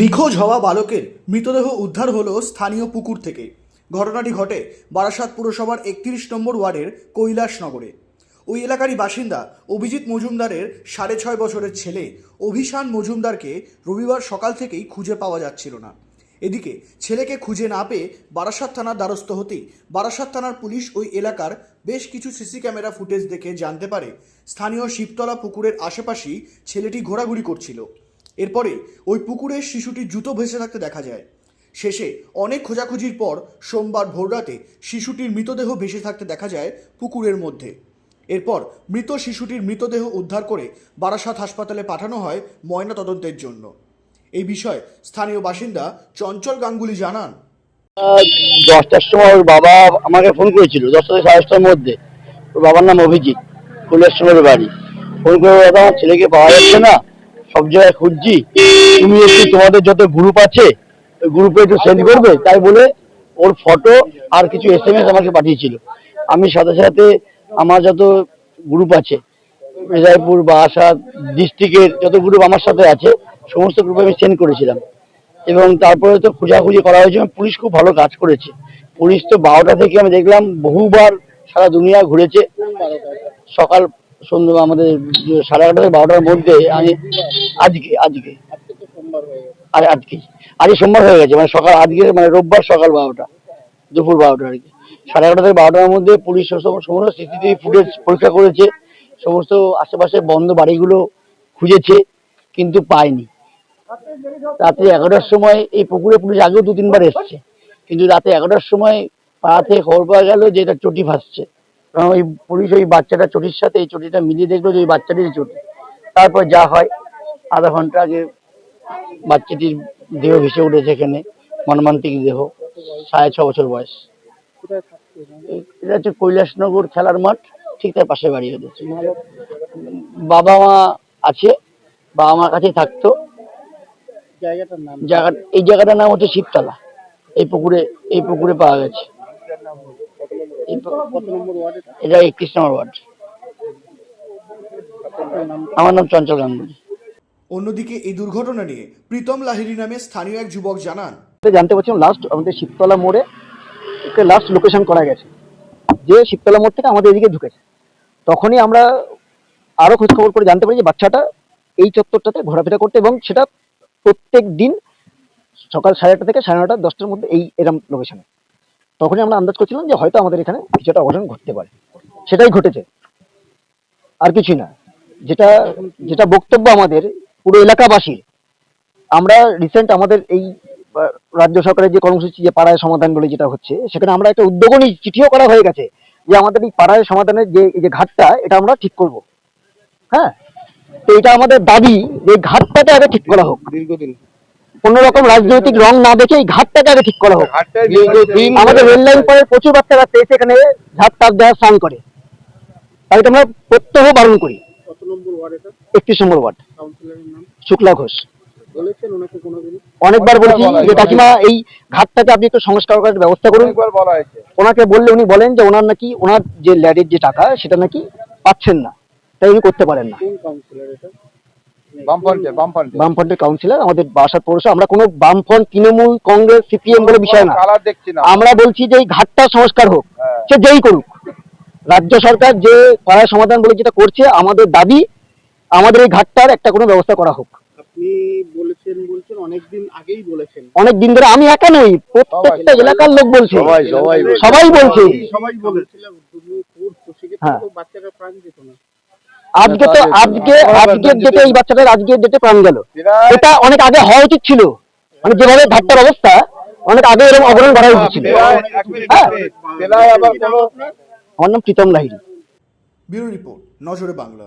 নিখোঁজ হওয়া বালকের মৃতদেহ উদ্ধার হলো স্থানীয় পুকুর থেকে। ঘটনাটি ঘটে বারাসাত পুরসভার একত্রিশ নম্বর ওয়ার্ডের কৈলাসনগরে। ওই এলাকারই বাসিন্দা অভিজিৎ মজুমদারের সাড়ে ছয় বছরের ছেলে অভিশান মজুমদারকে রবিবার সকাল থেকেই খুঁজে পাওয়া যাচ্ছিল না। এদিকে ছেলেকে খুঁজে না পেয়ে বারাসাত থানার দ্বারস্থ হতেই বারাসাত থানার পুলিশ ওই এলাকার বেশ কিছু সিসি ক্যামেরা ফুটেজ দেখে জানতে পারে স্থানীয় শিবতলা পুকুরের আশেপাশেই ছেলেটি ঘোরাঘুরি করছিল। এরপরে ওই পুকুরে শিশুটির জুতো ভেসে থাকতে দেখা যায়। শেষে অনেক খোঁজাখুঁজির পর সোমবার ভোররাতে শিশুটির মৃতদেহ ভেসে থাকতে দেখা যায় পুকুরের মধ্যে। এরপর মৃত শিশুটির মৃতদেহ উদ্ধার করে বারাসাত হাসপাতালে পাঠানো হয় ময়না তদন্তের জন্য। এই বিষয়ে স্থানীয় বাসিন্দা চঞ্চল গাঙ্গুলি জানান। দশটার সময় বাবা আমাকে ফোন করেছিল, দশটা থেকে সাড়ে দশটার মধ্যে। ওর বাবার নাম অভিজিৎ কৈলাসনগরের বাড়ি। ফোন করে ছেলেকে পাওয়া যাচ্ছে না। সব জায়গায় খুঁজছি। তুমি একটু তোমাদের যত গ্রুপ আছে গ্রুপে একটু সেন্ড করবে, তাই বলে ওর ফটো আর কিছু এস এম এস আমাকে পাঠিয়েছিল। আমি সাথে সাথে আমার যত গ্রুপ আছে, মেজাইপুর বা বারাসাত ডিস্ট্রিক্টের যত গ্রুপ আমার সাথে আছে, সমস্ত গ্রুপে আমি সেন্ড করেছিলাম। এবং তারপরে তো খোঁজাখুঁজি করা হয়েছে পুলিশ খুব ভালো কাজ করেছে। পুলিশ তো বারোটা থেকে আমি দেখলাম, বহুবার সারা দুনিয়া ঘুরেছে। সকাল সন্ধ্যা আমাদের সাড়ে এগারোটা থেকে বারোটার মধ্যে আমি আজকে আজকে। আর আজকে। আজকে সোমবার হয়ে গেছে মানে সকাল আজকে মানে রোববার সকাল বারোটা দুপুর বারোটা আর কি। সাড়ে এগারোটা থেকে বারোটার মধ্যে পুলিশ সমস্ত সিসিটিভি ফুটেজ পরীক্ষা করেছে সমস্ত আশেপাশে বন্ধ বাড়িগুলো খুঁজেছে কিন্তু পায়নি। রাত্রি এগারোটার সময় এই পুকুরে পুলিশ আগেও দু তিনবার এসছে কিন্তু রাতে এগারোটার সময় পাড়াতে খবর পাওয়া গেল যে এটা চটি ভাসছে। কারণ ওই পুলিশ ওই বাচ্চাটা চটির সাথে এই চটিটা মিলিয়ে দেখল যে ওই বাচ্চাটির চটি। তারপর যা হয় আধা ঘণ্টা আগে বাচ্চাটির দেহ ভেসে উঠেছে এখানে মনমান্তিক দেহ সাড়ে ছ বছর বয়স। এটা হচ্ছে কৈলাসনগর খেলার মাঠ ঠিক তার পাশে বাড়ি হয়েছে বাবা মা আছে বাবা মার কাছেই থাকতো। জায়গা এই জায়গাটার নাম হচ্ছে শিবতলা। এই পুকুরে এই পুকুরে পাওয়া গেছে। এটা একত্রিশ নম্বর ওয়ার্ড। আমার নাম চঞ্চল গাঙ্গুলি। অন্যদিকে এই দুর্ঘটনা নিয়ে প্রীতম লাহিড়ী নামে স্থানীয় এক যুবক জানান। জানতে পারছিলাম লাস্ট আমাদের শিবতলা মোড়ে একটা লাস্ট লোকেশন করা গেছে, যে শিবতলা মোড় থেকে আমাদের এদিকে ঢুকেছে। তখনই আমরা আরও খোঁজ খবর করে জানতে পারি যে বাচ্চাটা এই চত্বরটাতে ঘোরাফেরা করতে এবং সেটা প্রত্যেক দিন সকাল সাড়ে আটটা থেকে সাড়ে নটা দশটার মধ্যে এই এরম লোকেশনে তখনই আমরা আন্দাজ করছিলাম যে হয়তো আমাদের এখানে কিছু একটা অঘটন ঘটতে পারে। সেটাই ঘটেছে। আর কিছুই না। যেটা যেটা বক্তব্য আমাদের পুরো এলাকাবাসীর। আমরা রিসেন্ট আমাদের এই রাজ্য সরকারের যে কর্মসূচি যে পাড়ায় সমাধান বলে যেটা হচ্ছে সেখানে আমরা একটা উদ্যোগও নিই চিঠিও করা হয়ে গেছে যে আমাদের এই পাড়ায় সমাধানের যে এই যে ঘাটটা এটা আমরা ঠিক করব। হ্যাঁ? তো এটা আমাদের দাবি যে এই ঘাটটাকে আগে ঠিক করা হোক। দীর্ঘদিন। কোন রকম রাজনৈতিক রং না দেখে এই ঘাটটাকে আগে ঠিক করা হোক। আমাদের রেল লাইন পরে প্রচুর বাচ্চারা এসে এখানে ঝাঁপ টাপ দেওয়া স্নান করে। তাই আমরা প্রত্যহ বারণ করি। কত নম্বর ওয়ার্ড এটা? একত্রিশ নম্বর ওয়ার্ড। শুক্লা ঘোষ। অনেকবার বলেছি যে কাকিমা এই ঘাটটাকে আপনি একটু সংস্কার করার ব্যবস্থা করুন। ওনাকে বললে উনি বলেন যে ওনার নাকি ওনার যে ল্যাডের যে টাকা সেটা নাকি পাচ্ছেন না। তাই উনি করতে পারেন না। বামফ্রন্টের কাউন্সিলর আমাদের বাসার পৌরসভা। আমরা কোনো বামফ্রন্ট তৃণমূল কংগ্রেস সিপিএম বলে বিষয় না। আমরা বলছি যে এই ঘাটটা সংস্কার হোক হ্যাঁ। সে যেই করুক। রাজ্য সরকার যে পাড়ায় সমাধান বলে যেটা করছে আমাদের দাবি আমাদের এই ঘাটটার একটা কোনো ব্যবস্থা করা হোক। আপনি বলেছেন বলছেন অনেকদিন আগেই বলেছেন। অনেক দিন ধরে আমি একা নই প্রত্যেকটা এলাকার লোক বলছে। সবাই সবাই সবাই বলছে। সবাই সেক্ষেত্রে হ্যাঁ। তো বাচ্চারা প্রাণ যেত না। আজকে তো আজকে আজকের ডেটে এই বাচ্চাটার আজকের ডেটে প্রাণ গেল। এটা অনেক আগে হওয়া উচিত ছিল। মানে যেভাবে ঘাটটার অবস্থা অনেক আগে এরকম অবরণ করা উচিত ছিল। হ্যাঁ। আমার নাম প্রীতম লাহিড়ী। ব্যুরো রিপোর্ট নজরে বাংলা।